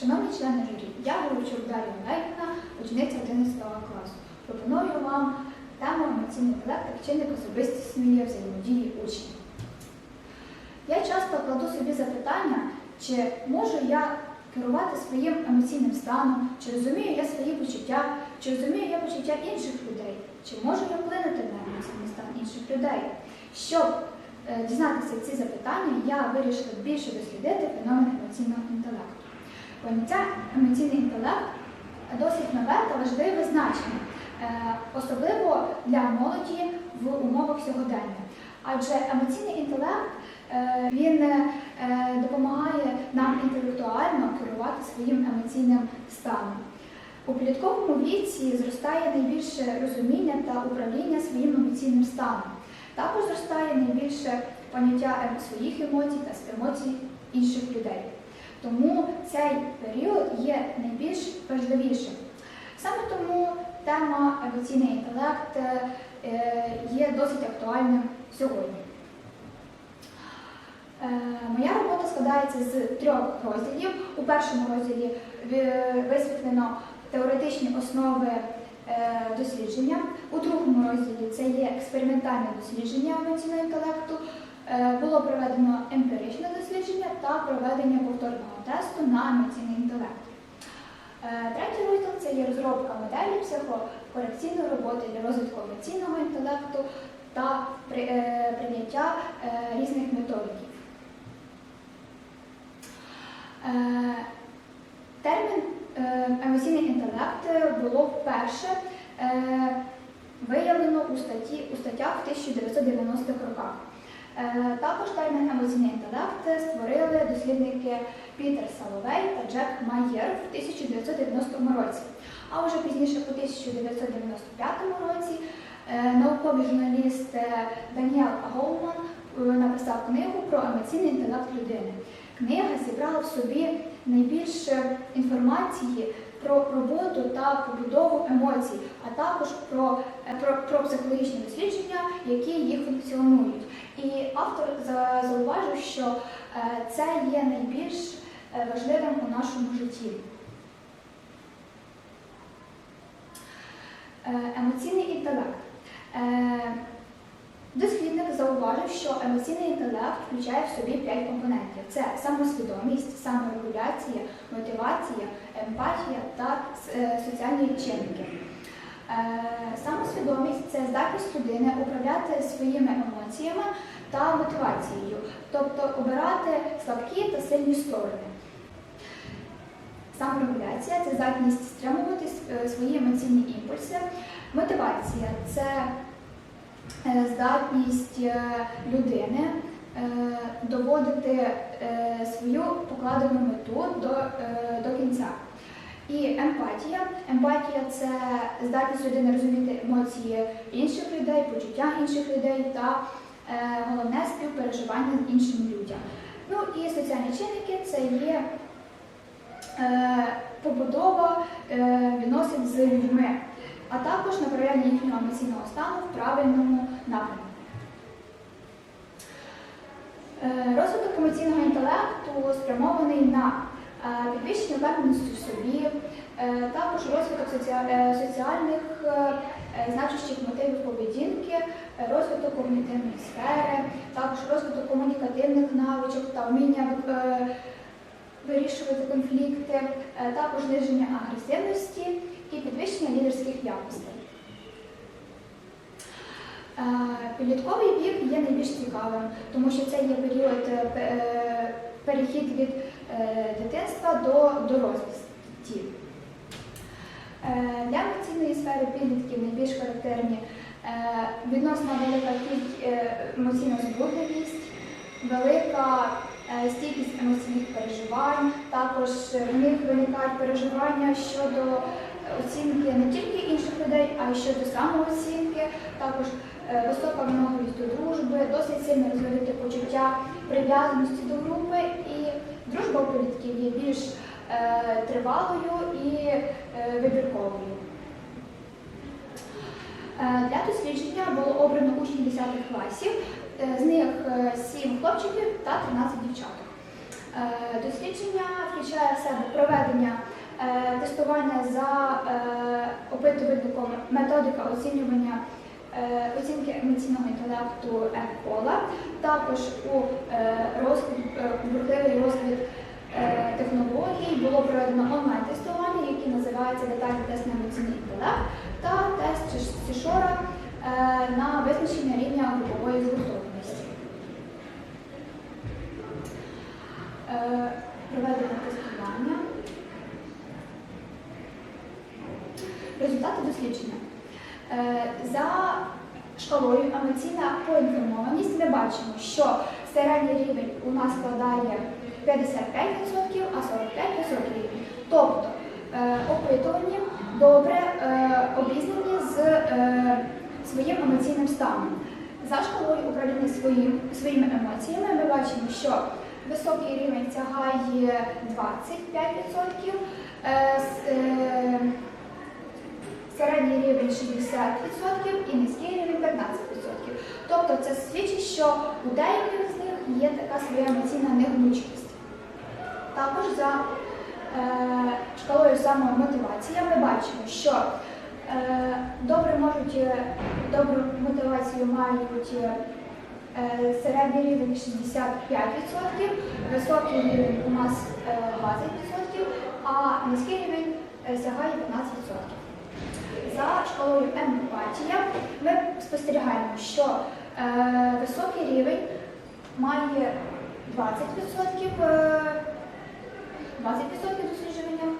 Шановні члени журі, я Головчук Дар'я Олегівна, учениця 11 класу. Пропоную вам тему емоційний інтелект як чинник особистісної взаємодії учнів. Я часто кладу собі запитання, чи можу я керувати своїм емоційним станом, чи розумію я свої почуття, чи розумію я почуття інших людей, чи можу я вплинути на емоційний стан інших людей. Щоб е, дізнатися ці запитання, я вирішила більше дослідити феномен емоційного інтелекту. Поняття емоційний інтелект досить нове та важливе значення, е, особливо для молоді в умовах сьогодення. Адже емоційний інтелект е, він е, допомагає нам інтелектуально керувати своїм емоційним станом. У підлітковому віці зростає найбільше розуміння та управління своїм емоційним станом. Також зростає найбільше поняття ем- своїх емоцій та емоцій інших людей. Тому цей період є найбільш важливішим. Саме тому тема емоційний інтелект е, є досить актуальним сьогодні. Е, Моя робота складається з трьох розділів. У першому розділі висвітлено теоретичні основи е, дослідження. У другому розділі це є експериментальне дослідження емоційного інтелекту. Е, Було проведено емпіричне дослідження та проведення повторного тесту на емоційний інтелект. Е, Третій розділ це є розробка моделі психокорекційної роботи для розвитку емоційного інтелекту та е, прийняття різних методиків. Термін емоційний інтелект було вперше виявлено у, статті, у статтях в 1990-х роках. Е, Також термін емоційний інтелект створили дослідники Пітер Саловей та Джек Майєр в 1990 році. А вже пізніше, у 1995 році, е, науковий журналіст е, Даніел Гоуман написав книгу про емоційний інтелект людини. Книга зібрала в собі найбільше інформації про роботу та побудову емоцій, а також про, е, про, про психологічні дослідження, які їх функціонують. І автор зауважив, що е, це є найбільш е, важливим у нашому житті. Емоційний інтелект. Дослідник зауважив, що емоційний інтелект включає в собі п'ять компонентів: це самосвідомість, саморегуляція, мотивація, емпатія та е, соціальні чинники. Е, Самосвідомість це здатність людини управляти своїми емоціями та мотивацією, тобто обирати слабкі та сильні сторони. Саморегуляція це здатність стримувати е, свої емоційні імпульси. Мотивація це здатність е, людини е, доводити е, свою покладену мету до, е, до кінця. І емпатія. Емпатія це здатність людини розуміти емоції інших людей, почуття інших людей та е, головне співпереживання з іншим людям. Ну і соціальні чинники це є е, побудова е, відносин з людьми, а також направляння їхнього емоційного стану в правильному напрямку. Е, Розвиток емоційного інтелекту спрямований на е, підвищення впевненості в собі, е, також розвиток соціальних значущих мотивів поведінки, розвиток когнітивної сфери, також розвиток комунікативних навичок та вміння вирішувати конфлікти, також зниження агресивності і підвищення лідерських якостей. Е, Підлітковий вік є найбільш цікавим, тому що це є період е, е, перехід від дитинства до дорослості. Для емоційної сфери підлітків найбільш характерні відносно велика емоційна збудливість, велика стійкість емоційних переживань, також в них виникають переживання щодо оцінки не тільки інших людей, а й щодо самооцінки, також е, висока вимогливість до дружби, досить сильно розвинуте почуття прив'язаності до групи, і дружба у підлітків є більш е, тривалою і е, вибірковою. Для дослідження було обрано учнів 10 класів, з них 7 хлопчиків та 13 дівчаток. Дослідження включає в себе проведення тестування за е, опитувальником методика оцінювання е, оцінки емоційного інтелекту Екола, також у е, розквіт, е, розквіт е, технологій було проведено онлайн-тестування, яке називається детальний тест на емоційний інтелект та тест Сішора е, на визначення рівня групової згуртованості. Е, Проведено тестування. Результати дослідження. Е, За шкалою емоційна поінформованість ми бачимо, що середній рівень у нас складає 55%, а 45% рівень. Тобто е, опитувані добре е, обізнані з своїм емоційним станом. За шкалою управління своїм, своїми емоціями ми бачимо, що високий рівень тягає 25%, е, с- е, середній рівень 60% і низький рівень 15%. Тобто це свідчить, що у деяких з них є така своя емоційна негнучкість. Також за е, шкалою самомотивації ми бачимо, що е, добре можуть е, добру мотивацію мають е, середній рівень 65%, високий рівень у нас е, 20%, а низький рівень е, сягає 15%. Шкалою емпатія ми спостерігаємо, що е, високий рівень має 20%, е, 20% дослідження,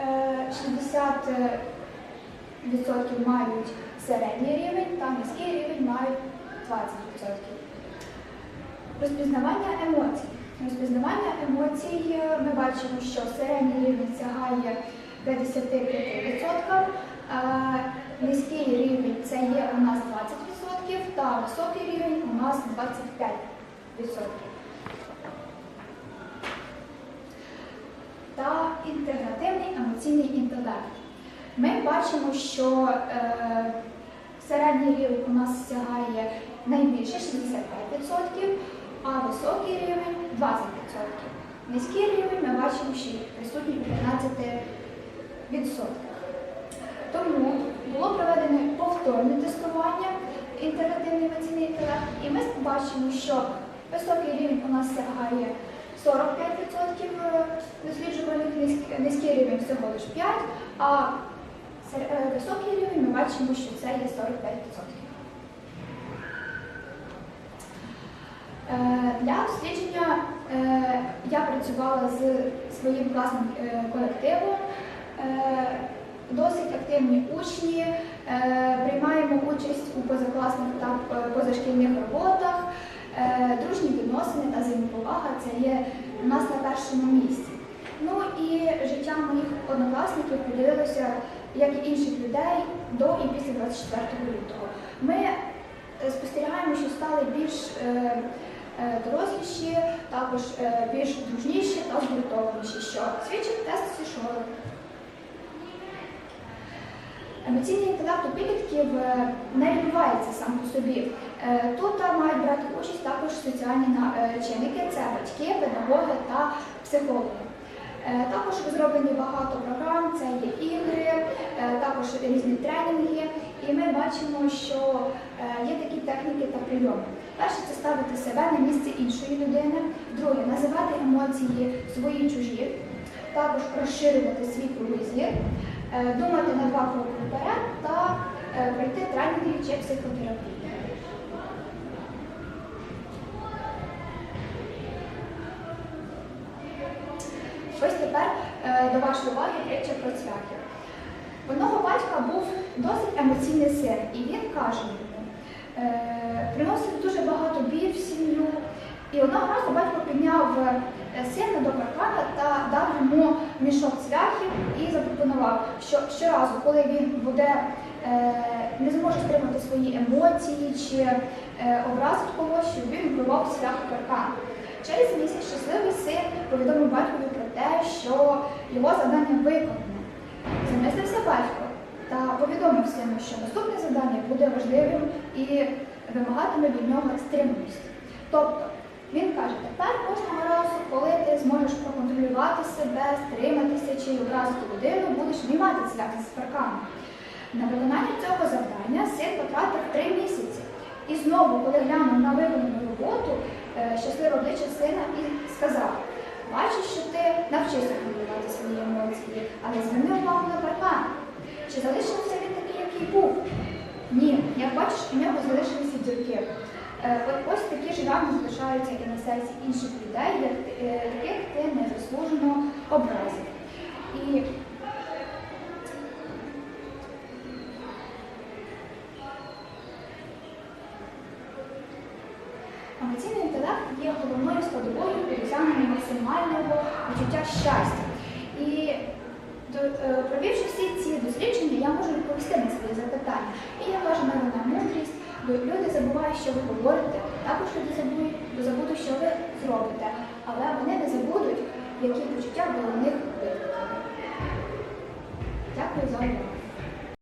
е, 60% мають середній рівень та низький рівень мають 20%. Розпізнавання емоцій. Розпізнавання емоцій е, ми бачимо, що середній рівень сягає 55%, а низький рівень це є у нас 20%, та високий рівень у нас 25%. Та інтегративний емоційний інтелект. Ми бачимо, що е, середній рівень у нас сягає найбільше 65%, а високий рівень 20%. Низький рівень ми бачимо, що присутній 15%. Тому було проведено повторне тестування інтегративний емоційний інтелект, і ми бачимо, що високий рівень у нас сягає 45% досліджуваних, низький- рівень всього лише 5%, а е, високий рівень ми бачимо, що це є 45%. Е, Для дослідження е, я працювала з своїм класним е, колективом. Досить активні учні, е, приймаємо участь у позакласних та позашкільних роботах. Е, Дружні відносини та взаємоповага це є у нас на першому місці. Ну і життя моїх однокласників поділилося, як і інших людей, до і після 24 лютого. Ми е, спостерігаємо, що стали більш доросліші, також більш дружніші та згуртованіші, що свідчить тест Сішору. Емоційний інтелект у підлітків е, не відбувається сам по собі. Е, Тут е, мають брати участь також соціальні чинники, це батьки, педагоги та психологи. Також розроблені багато програм, це є ігри, також різні тренінги. І ми бачимо, що є такі техніки та прийоми. Перше це ставити себе на місце іншої людини. Друге називати емоції свої чужі, також розширювати свій кругозір, е, думати на два кроки вперед та е, пройти тренінги чи психотерапію. Ось тепер е, до вашої уваги притча про цвяхів. Одного батька був досить емоційний син, і він каже йому, приносив дуже багато біль в сім'ю. І одного разу батько підняв сина до паркана та дав йому мішок цвяхів і запропонував, що щоразу, коли він буде е, не зможе стримати свої емоції чи е, образить когось, щоб він вбивав цвях в паркан. Через місяць щасливий син повідомив батькові про те, що його завдання виконане. Замислився батько та повідомив сину, що наступне завдання буде важливим і вимагатиме від нього стриманості. Тобто Він каже, тепер кожного разу, коли ти зможеш проконтролювати себе, стриматися чи образити людину, будеш не мати з парканом. На виконання цього завдання син потратив три місяці. І знову, коли глянув на виконану роботу, е, щасливе обличчя сина і сказав: бачиш, що ти навчився контролювати свої емоції, але зверни увагу на паркан. Чи залишився він такий, який був? Ні, як бачиш, у нього залишилися дірки. Е, От ось такі ж рани залишаються і на серці інших людей, як ти- е, яких незаслужено образив. І Емоційний інтелект є головною складовою при досягненні максимального відчуття щастя. І е, провівши всі ці дослідження, я можу відповісти на свої запитання. І я кажу народна мудрість, Люди забувають, що ви говорите, також люди забудуть, що ви зробите, але вони не забудуть, які почуття були в них викликали. Дякую за увагу.